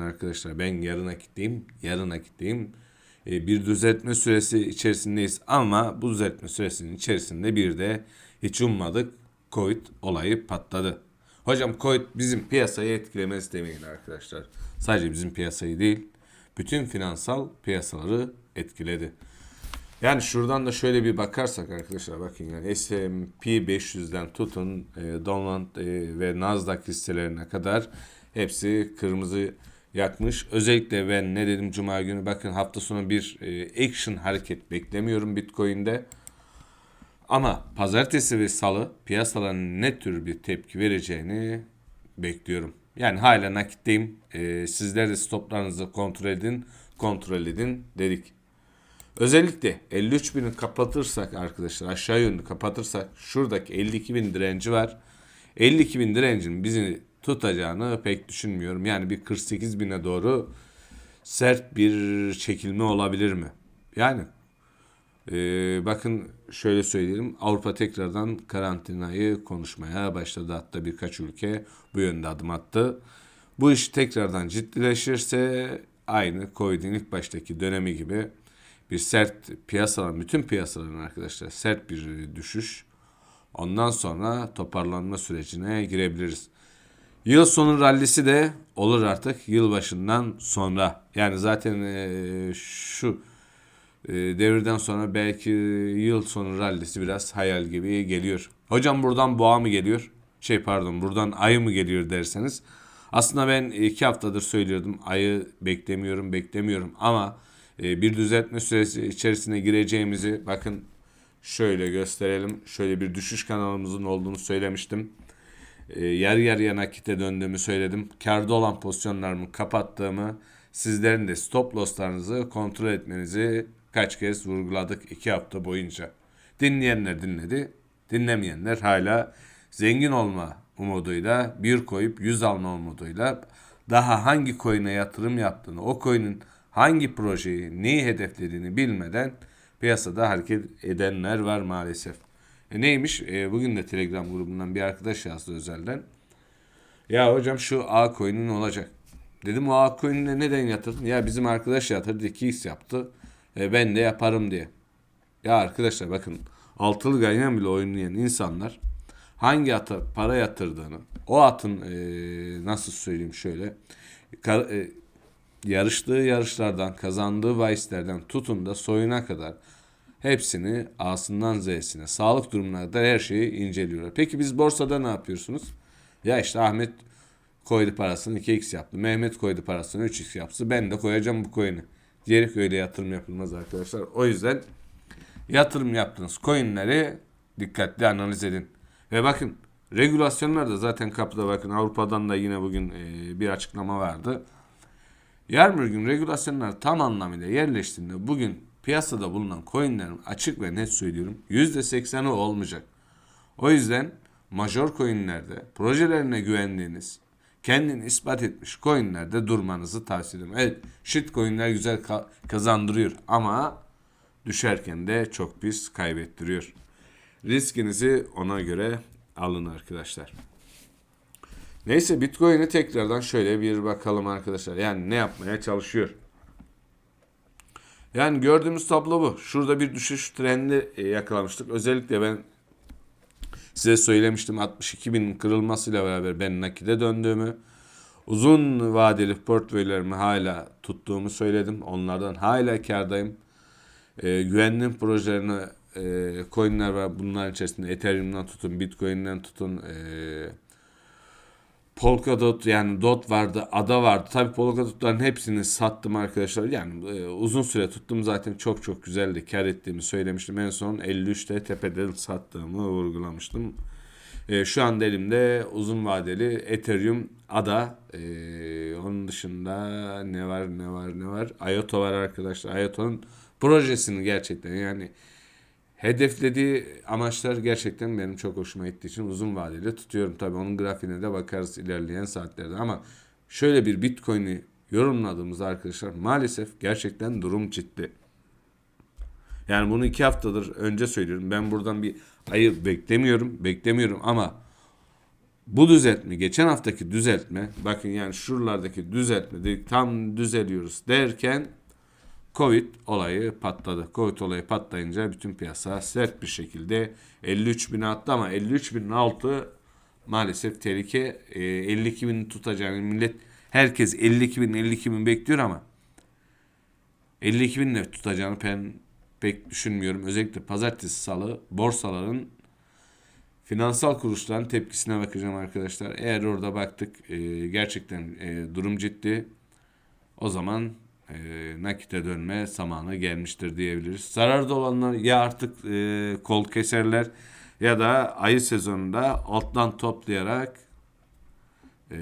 arkadaşlar ben yarın akitliyim. Yarın akitliyim. E, bir düzeltme süresi içerisindeyiz ama bu düzeltme süresinin içerisinde bir de hiç ummadık Covid olayı patladı. Hocam Covid bizim piyasayı etkilemez demeyin arkadaşlar. Sadece bizim piyasayı değil, bütün finansal piyasaları etkiledi. Yani şuradan da şöyle bir bakarsak arkadaşlar bakın yani S&P 500'den tutun e, Dow e, ve Nasdaq listelerine kadar hepsi kırmızı yakmış. Özellikle ben ne dedim cuma günü bakın hafta sonu bir e, action hareket beklemiyorum Bitcoin'de. Ama pazartesi ve salı piyasaların ne tür bir tepki vereceğini bekliyorum. Yani hala nakitteyim. E, sizler de stoplarınızı kontrol edin, kontrol edin dedik. Özellikle 53 bini kapatırsak arkadaşlar aşağı yönlü kapatırsak şuradaki 52 bin direnci var. 52 bin direncin bizi tutacağını pek düşünmüyorum. Yani bir 48 bine doğru sert bir çekilme olabilir mi? Yani e, bakın şöyle söyleyelim Avrupa tekrardan karantinayı konuşmaya başladı. Hatta birkaç ülke bu yönde adım attı. Bu iş tekrardan ciddileşirse aynı Covid'in ilk baştaki dönemi gibi bir sert piyasaların, bütün piyasaların arkadaşlar sert bir düşüş. Ondan sonra toparlanma sürecine girebiliriz. Yıl sonu rallisi de olur artık yılbaşından sonra. Yani zaten e, şu e, devirden sonra belki yıl sonu rallisi biraz hayal gibi geliyor. Hocam buradan boğa mı geliyor? Şey pardon buradan ayı mı geliyor derseniz. Aslında ben iki haftadır söylüyordum ayı beklemiyorum beklemiyorum ama e, bir düzeltme süresi içerisine gireceğimizi bakın şöyle gösterelim. Şöyle bir düşüş kanalımızın olduğunu söylemiştim. E, yer yer nakite döndüğümü söyledim. Karda olan pozisyonlarımı kapattığımı, sizlerin de stop losslarınızı kontrol etmenizi kaç kez vurguladık iki hafta boyunca. Dinleyenler dinledi, dinlemeyenler hala zengin olma umuduyla, bir koyup yüz alma umuduyla daha hangi coin'e yatırım yaptığını, o coin'in hangi projeyi, neyi hedeflediğini bilmeden piyasada hareket edenler var maalesef. E neymiş? E, bugün de Telegram grubundan bir arkadaş yazdı özelden. Ya hocam şu A coin'in olacak. Dedim o A coin'ine neden yatırdın? Ya bizim arkadaş yatırdı 2x yaptı. E, ben de yaparım diye. Ya arkadaşlar bakın altılı ganyan bile oynayan insanlar hangi ata para yatırdığını, o atın e, nasıl söyleyeyim şöyle kar, e, yarıştığı yarışlardan, kazandığı bahislerden tutun da soyuna kadar hepsini A'sından Z'sine, sağlık durumuna kadar her şeyi inceliyorlar. Peki biz borsada ne yapıyorsunuz? Ya işte Ahmet koydu parasını 2x yaptı. Mehmet koydu parasını 3x yaptı. Ben de koyacağım bu coin'i. Diyerek öyle yatırım yapılmaz arkadaşlar. O yüzden yatırım yaptığınız coin'leri dikkatli analiz edin. Ve bakın regülasyonlar da zaten kapıda bakın Avrupa'dan da yine bugün e, bir açıklama vardı. Yarın bir gün regülasyonlar tam anlamıyla yerleştiğinde bugün piyasada bulunan coinlerin açık ve net söylüyorum %80'i olmayacak. O yüzden major coinlerde projelerine güvendiğiniz kendini ispat etmiş coinlerde durmanızı tavsiye ederim. Evet shit coinler güzel ka- kazandırıyor ama düşerken de çok pis kaybettiriyor. Riskinizi ona göre alın arkadaşlar. Neyse Bitcoin'e tekrardan şöyle bir bakalım arkadaşlar. Yani ne yapmaya çalışıyor? Yani gördüğümüz tablo bu. Şurada bir düşüş trendi e, yakalamıştık. Özellikle ben size söylemiştim 62 bin kırılmasıyla beraber ben nakide döndüğümü. Uzun vadeli portföylerimi hala tuttuğumu söyledim. Onlardan hala kardayım. E, güvendiğim projelerine e, coinler var. Bunların içerisinde Ethereum'dan tutun, Bitcoin'den tutun, e, Polkadot yani Dot vardı, Ada vardı. Tabii Polkadot'ların hepsini sattım arkadaşlar. Yani e, uzun süre tuttum zaten çok çok güzeldi. Kar ettiğimi söylemiştim. En son 53'te tepeden sattığımı vurgulamıştım. E, şu anda elimde uzun vadeli Ethereum, Ada. E, onun dışında ne var ne var ne var. IOTA var arkadaşlar. IOTA'nın projesini gerçekten yani hedeflediği amaçlar gerçekten benim çok hoşuma gittiği için uzun vadeli tutuyorum. Tabii onun grafiğine de bakarız ilerleyen saatlerde ama şöyle bir Bitcoin'i yorumladığımız arkadaşlar maalesef gerçekten durum ciddi. Yani bunu iki haftadır önce söylüyorum. Ben buradan bir ayı beklemiyorum. Beklemiyorum ama bu düzeltme, geçen haftaki düzeltme, bakın yani şuralardaki düzeltme tam düzeliyoruz derken Covid olayı patladı. Covid olayı patlayınca bütün piyasa sert bir şekilde 53 bin attı ama 53 binin altı maalesef tehlike e, 52 bin tutacağını millet herkes 52 bin 52 bin bekliyor ama 52 bin de tutacağını ben pek düşünmüyorum. Özellikle pazartesi salı borsaların finansal kuruluşların tepkisine bakacağım arkadaşlar. Eğer orada baktık e, gerçekten e, durum ciddi o zaman e, nakite dönme zamanı gelmiştir diyebiliriz. Zararda olanlar ya artık e, kol keserler ya da ayı sezonunda alttan toplayarak e,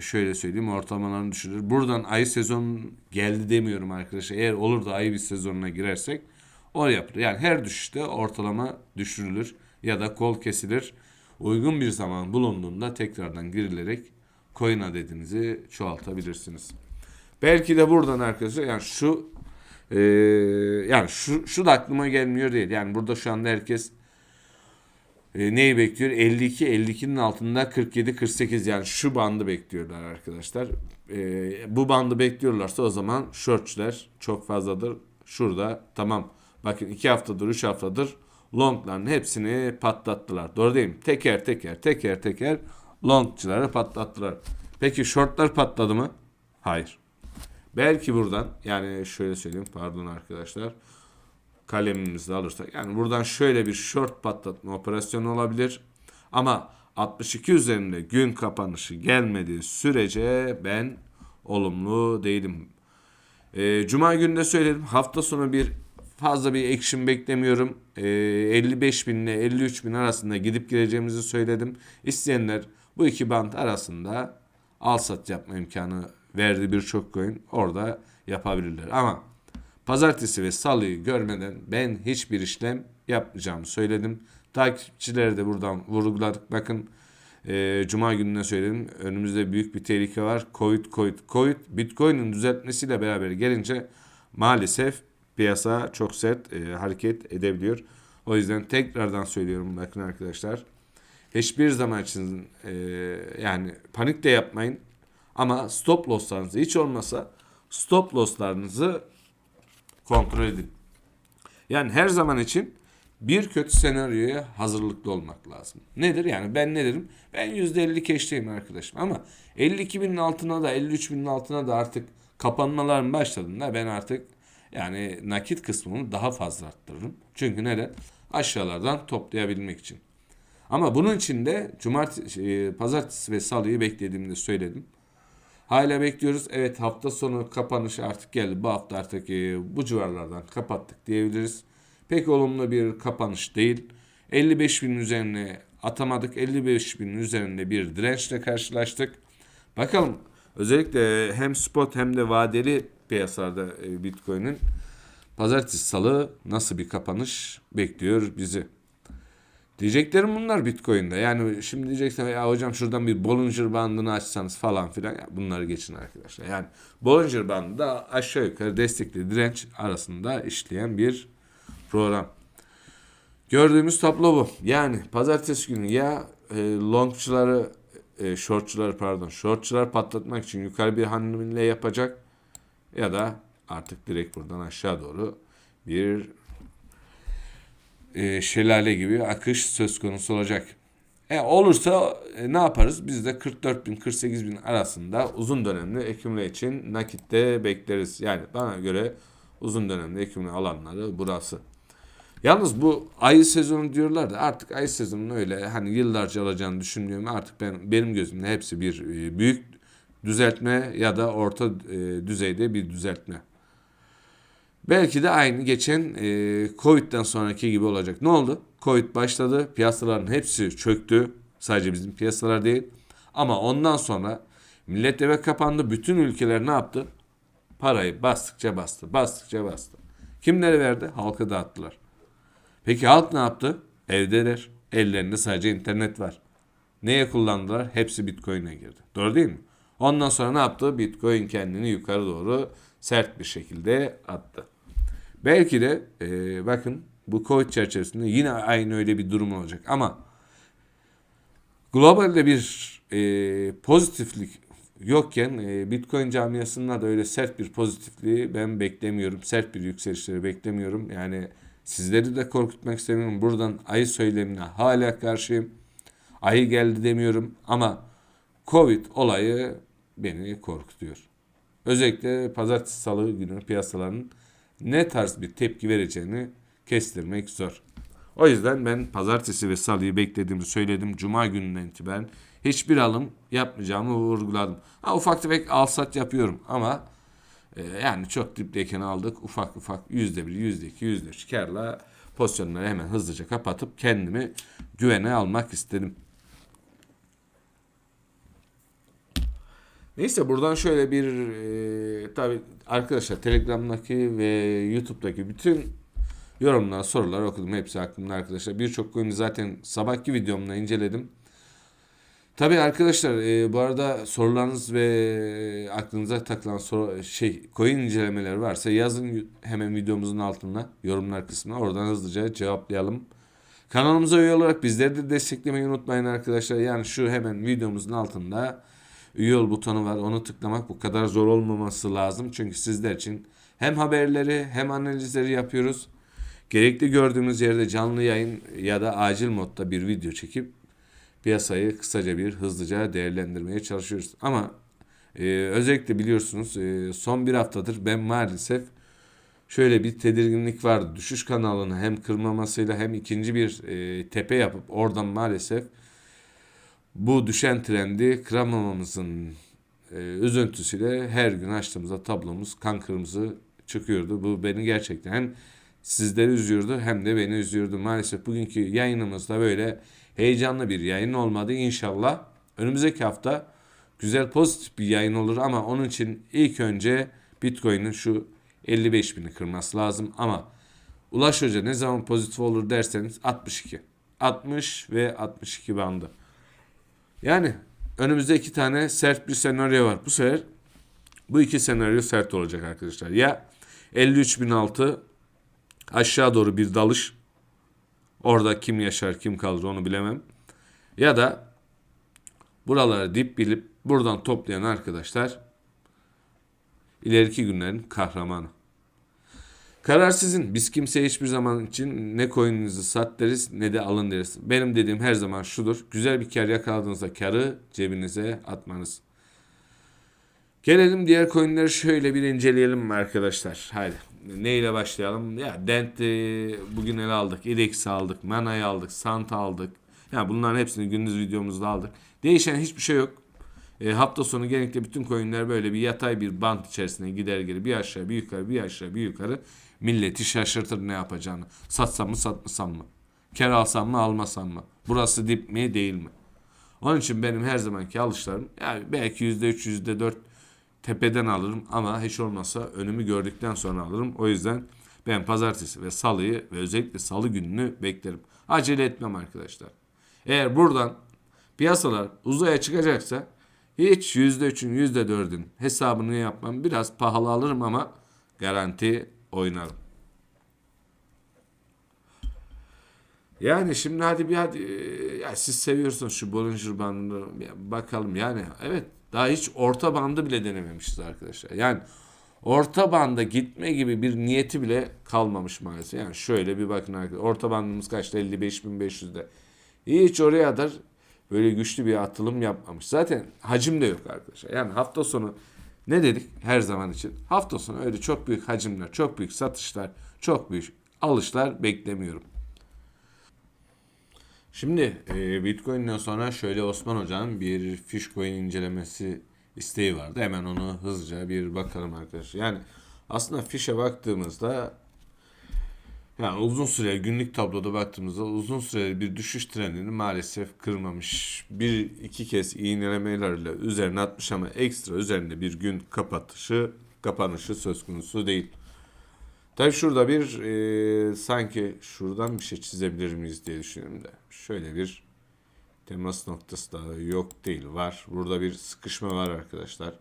şöyle söyleyeyim ortalamalarını düşürür. Buradan ayı sezon geldi demiyorum arkadaşlar. Eğer olur da ayı bir sezonuna girersek o yapılır. Yani her düşüşte ortalama düşürülür ya da kol kesilir. Uygun bir zaman bulunduğunda tekrardan girilerek coin adedinizi çoğaltabilirsiniz. Belki de buradan arkadaşlar yani şu e, yani şu, şu da aklıma gelmiyor değil. Yani burada şu anda herkes e, neyi bekliyor? 52, 52'nin altında 47, 48 yani şu bandı bekliyorlar arkadaşlar. E, bu bandı bekliyorlarsa o zaman shortçular çok fazladır. Şurada tamam bakın 2 haftadır 3 haftadır longların hepsini patlattılar. Doğru değil mi? Teker teker teker teker longçuları patlattılar. Peki shortlar patladı mı? Hayır. Belki buradan yani şöyle söyleyeyim pardon arkadaşlar kalemimizi alırsak yani buradan şöyle bir short patlatma operasyonu olabilir. Ama 62 üzerinde gün kapanışı gelmediği sürece ben olumlu değilim. E, Cuma günü de söyledim. Hafta sonu bir fazla bir action beklemiyorum. E, 55 bin ile 53 bin arasında gidip gireceğimizi söyledim. İsteyenler bu iki band arasında al sat yapma imkanı verdi birçok coin orada yapabilirler. Ama pazartesi ve salıyı görmeden ben hiçbir işlem yapmayacağımı söyledim. Takipçilere de buradan vurguladık. Bakın e, Cuma gününe söyledim. Önümüzde büyük bir tehlike var. Covid, Covid, Covid. Bitcoin'in düzeltmesiyle beraber gelince maalesef piyasa çok sert e, hareket edebiliyor. O yüzden tekrardan söylüyorum bakın arkadaşlar. Hiçbir zaman için e, yani panik de yapmayın. Ama stop losslarınızı hiç olmasa stop losslarınızı kontrol edin. Yani her zaman için bir kötü senaryoya hazırlıklı olmak lazım. Nedir? Yani ben ne derim? Ben %50 keşteyim arkadaşım ama 52 binin altına da 53 binin altına da artık kapanmaların başladığında ben artık yani nakit kısmını daha fazla arttırırım. Çünkü neden? Aşağılardan toplayabilmek için. Ama bunun için de cumartesi, pazartesi ve salıyı beklediğimi de söyledim. Hala bekliyoruz. Evet hafta sonu kapanışı artık geldi. Bu hafta artık e, bu civarlardan kapattık diyebiliriz. Pek olumlu bir kapanış değil. 55 bin üzerine atamadık. 55 bin üzerinde bir dirençle karşılaştık. Bakalım özellikle hem spot hem de vadeli piyasalarda e, Bitcoin'in pazartesi salı nasıl bir kapanış bekliyor bizi. Diyeceklerim bunlar Bitcoin'de. Yani şimdi diyeceksin ya hocam şuradan bir Bollinger bandını açsanız falan filan. Ya bunları geçin arkadaşlar. Yani Bollinger bandı da aşağı yukarı destekli direnç arasında işleyen bir program. Gördüğümüz tablo bu. Yani pazartesi günü ya e, longçuları e, shortçuları pardon shortçular patlatmak için yukarı bir hamle yapacak ya da artık direkt buradan aşağı doğru bir e, şelale gibi akış söz konusu olacak. E, olursa e, ne yaparız? Biz de 44 bin 48 bin arasında uzun dönemli ekümle için nakitte bekleriz. Yani bana göre uzun dönemli ekümle alanları burası. Yalnız bu ayı sezonu diyorlar da artık ayı sezonunu öyle hani yıllarca alacağını düşünmüyorum. Artık ben benim gözümde hepsi bir e, büyük düzeltme ya da orta e, düzeyde bir düzeltme. Belki de aynı geçen e, Covid'den sonraki gibi olacak. Ne oldu? Covid başladı. Piyasaların hepsi çöktü. Sadece bizim piyasalar değil. Ama ondan sonra millet eve kapandı. Bütün ülkeler ne yaptı? Parayı bastıkça bastı. Bastıkça bastı. Kimlere verdi? Halka dağıttılar. Peki halk ne yaptı? Evdeler. Ellerinde sadece internet var. Neye kullandılar? Hepsi Bitcoin'e girdi. Doğru değil mi? Ondan sonra ne yaptı? Bitcoin kendini yukarı doğru sert bir şekilde attı. Belki de e, bakın bu Covid çerçevesinde yine aynı öyle bir durum olacak ama Globalde bir e, pozitiflik yokken e, Bitcoin camiasında da öyle sert bir pozitifliği ben beklemiyorum. Sert bir yükselişleri beklemiyorum. Yani sizleri de korkutmak istemiyorum. Buradan ayı söylemine hala karşıyım. Ayı geldi demiyorum ama Covid olayı beni korkutuyor. Özellikle pazartesi salı günü piyasaların ne tarz bir tepki vereceğini kestirmek zor. O yüzden ben pazartesi ve salıyı beklediğimi söyledim. Cuma gününden itibaren hiçbir alım yapmayacağımı vurguladım. Ha, ufak tefek al sat yapıyorum ama e, yani çok dipteyken aldık ufak ufak yüzde bir, yüzde iki, yüzde üç karla pozisyonları hemen hızlıca kapatıp kendimi güvene almak istedim. Neyse buradan şöyle bir e, tabi arkadaşlar Telegram'daki ve YouTube'daki bütün yorumlar, sorular okudum. Hepsi aklımda arkadaşlar. Birçok coin'i zaten sabahki videomda inceledim. Tabii arkadaşlar e, bu arada sorularınız ve aklınıza takılan soru, şey coin incelemeleri varsa yazın hemen videomuzun altına yorumlar kısmına oradan hızlıca cevaplayalım. Kanalımıza üye olarak bizleri de desteklemeyi unutmayın arkadaşlar. Yani şu hemen videomuzun altında üye ol butonu var. Onu tıklamak bu kadar zor olmaması lazım. Çünkü sizler için hem haberleri hem analizleri yapıyoruz. Gerekli gördüğümüz yerde canlı yayın ya da acil modda bir video çekip piyasayı kısaca bir hızlıca değerlendirmeye çalışıyoruz. Ama e, özellikle biliyorsunuz e, son bir haftadır ben maalesef şöyle bir tedirginlik vardı. Düşüş kanalını hem kırmamasıyla hem ikinci bir e, tepe yapıp oradan maalesef bu düşen trendi kıramamamızın e, üzüntüsüyle her gün açtığımızda tablomuz kan kırmızı çıkıyordu. Bu beni gerçekten hem sizleri üzüyordu hem de beni üzüyordu. Maalesef bugünkü yayınımızda böyle heyecanlı bir yayın olmadı. İnşallah önümüzdeki hafta güzel pozitif bir yayın olur ama onun için ilk önce Bitcoin'in şu 55 bini kırması lazım ama Ulaş Hoca ne zaman pozitif olur derseniz 62. 60 ve 62 bandı. Yani önümüzde iki tane sert bir senaryo var. Bu sefer bu iki senaryo sert olacak arkadaşlar. Ya 53.006 aşağı doğru bir dalış. Orada kim yaşar kim kalır onu bilemem. Ya da buralara dip bilip buradan toplayan arkadaşlar ileriki günlerin kahramanı. Karar sizin. Biz kimseye hiçbir zaman için ne coin'inizi sat deriz ne de alın deriz. Benim dediğim her zaman şudur. Güzel bir kar yakaladığınızda karı cebinize atmanız. Gelelim diğer coin'leri şöyle bir inceleyelim mi arkadaşlar? Haydi. Neyle başlayalım? Ya Dent e, bugün ele aldık. IDEX'i aldık. Mana'yı aldık. Sant aldık. Ya bunların hepsini gündüz videomuzda aldık. Değişen hiçbir şey yok. E, hafta sonu genellikle bütün coin'ler böyle bir yatay bir bant içerisine gider geri bir aşağı bir yukarı bir aşağı bir yukarı milleti şaşırtır ne yapacağını. Satsam mı satmasam mı? Kar alsam mı almasam mı? Burası dip mi değil mi? Onun için benim her zamanki alışlarım yani belki %3 %4 tepeden alırım ama hiç olmazsa önümü gördükten sonra alırım. O yüzden ben pazartesi ve salıyı ve özellikle salı gününü beklerim. Acele etmem arkadaşlar. Eğer buradan piyasalar uzaya çıkacaksa hiç %3'ün %4'ün hesabını yapmam. Biraz pahalı alırım ama garanti oynarım. Yani şimdi hadi bir hadi ya siz seviyorsunuz şu Bollinger bandını bakalım yani evet daha hiç orta bandı bile denememişiz arkadaşlar. Yani orta banda gitme gibi bir niyeti bile kalmamış maalesef. Yani şöyle bir bakın arkadaşlar. Orta bandımız kaçta? 55.500'de. Hiç oraya kadar böyle güçlü bir atılım yapmamış. Zaten hacim de yok arkadaşlar. Yani hafta sonu ne dedik her zaman için? Hafta sonu öyle çok büyük hacimler, çok büyük satışlar, çok büyük alışlar beklemiyorum. Şimdi e, Bitcoin'den sonra şöyle Osman Hoca'nın bir Fishcoin incelemesi isteği vardı. Hemen onu hızlıca bir bakalım arkadaşlar. Yani aslında Fish'e baktığımızda yani uzun süre günlük tabloda baktığımızda uzun süreli bir düşüş trendini maalesef kırmamış. Bir iki kez iğnelemelerle üzerine atmış ama ekstra üzerinde bir gün kapatışı kapanışı söz konusu değil. Tabi şurada bir e, sanki şuradan bir şey çizebilir miyiz diye düşünüyorum da. Şöyle bir temas noktası da yok değil var. Burada bir sıkışma var arkadaşlar.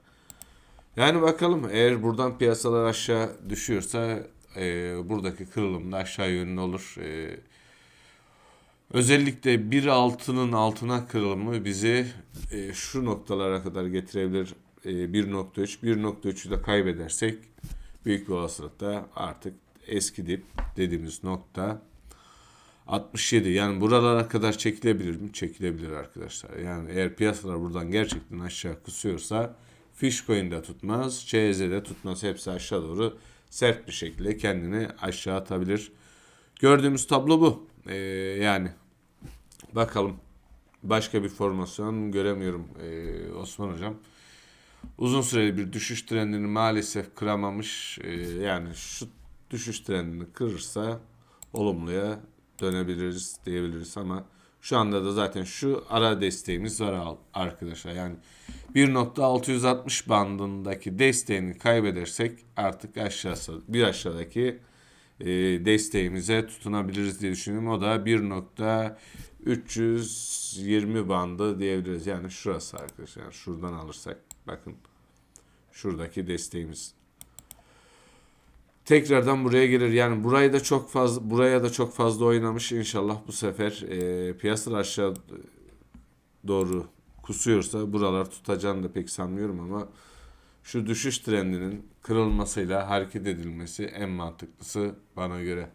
Yani bakalım eğer buradan piyasalar aşağı düşüyorsa e, buradaki kırılım da aşağı yönlü olur. E, Özellikle 1.6'nın altına kırılımı bizi e, şu noktalara kadar getirebilir. E, 1.3, 1.3'ü de kaybedersek büyük bir olasılıkla artık eski dip dediğimiz nokta 67. Yani buralara kadar çekilebilir mi? Çekilebilir arkadaşlar. Yani eğer piyasalar buradan gerçekten aşağı kusuyorsa Fishcoin de tutmaz, CZ de tutmaz. Hepsi aşağı doğru sert bir şekilde kendini aşağı atabilir. Gördüğümüz tablo bu. Ee, yani bakalım. Başka bir formasyon göremiyorum ee, Osman Hocam. Uzun süreli bir düşüş trendini maalesef kıramamış. Ee, yani şu düşüş trendini kırırsa olumluya dönebiliriz diyebiliriz ama şu anda da zaten şu ara desteğimiz var arkadaşlar. Yani 1.660 bandındaki desteğini kaybedersek artık aşağısı bir aşağıdaki e, desteğimize tutunabiliriz diye düşünüyorum. O da 1.320 bandı diyebiliriz. Yani şurası arkadaşlar. Yani şuradan alırsak bakın şuradaki desteğimiz tekrardan buraya gelir. Yani burayı da çok fazla buraya da çok fazla oynamış. İnşallah bu sefer e, piyasalar aşağı doğru kusuyorsa buralar tutacağını da pek sanmıyorum ama şu düşüş trendinin kırılmasıyla hareket edilmesi en mantıklısı bana göre.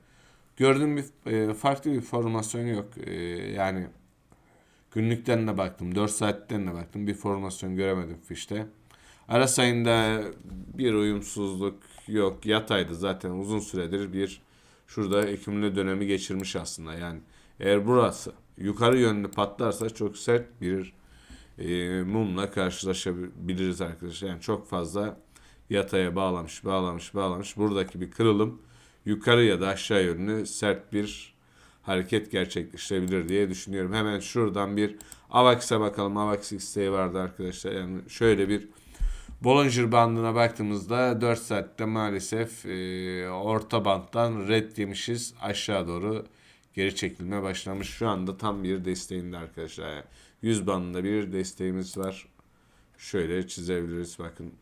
Gördüğüm bir e, farklı bir formasyon yok. E, yani günlükten de baktım, 4 saatten de baktım. Bir formasyon göremedim fişte. Ara sayında bir uyumsuzluk yok. Yataydı zaten uzun süredir bir şurada ekimli dönemi geçirmiş aslında. Yani eğer burası yukarı yönlü patlarsa çok sert bir e, mumla karşılaşabiliriz arkadaşlar. Yani çok fazla yataya bağlamış, bağlamış, bağlamış. Buradaki bir kırılım yukarı ya da aşağı yönlü sert bir hareket gerçekleştirebilir diye düşünüyorum. Hemen şuradan bir AVAX'a bakalım. AVAX isteği vardı arkadaşlar. Yani şöyle bir Bollinger bandına baktığımızda 4 saatte maalesef e, orta banttan red yemişiz. Aşağı doğru geri çekilme başlamış. Şu anda tam bir desteğinde arkadaşlar. Yani 100 bandında bir desteğimiz var. Şöyle çizebiliriz bakın.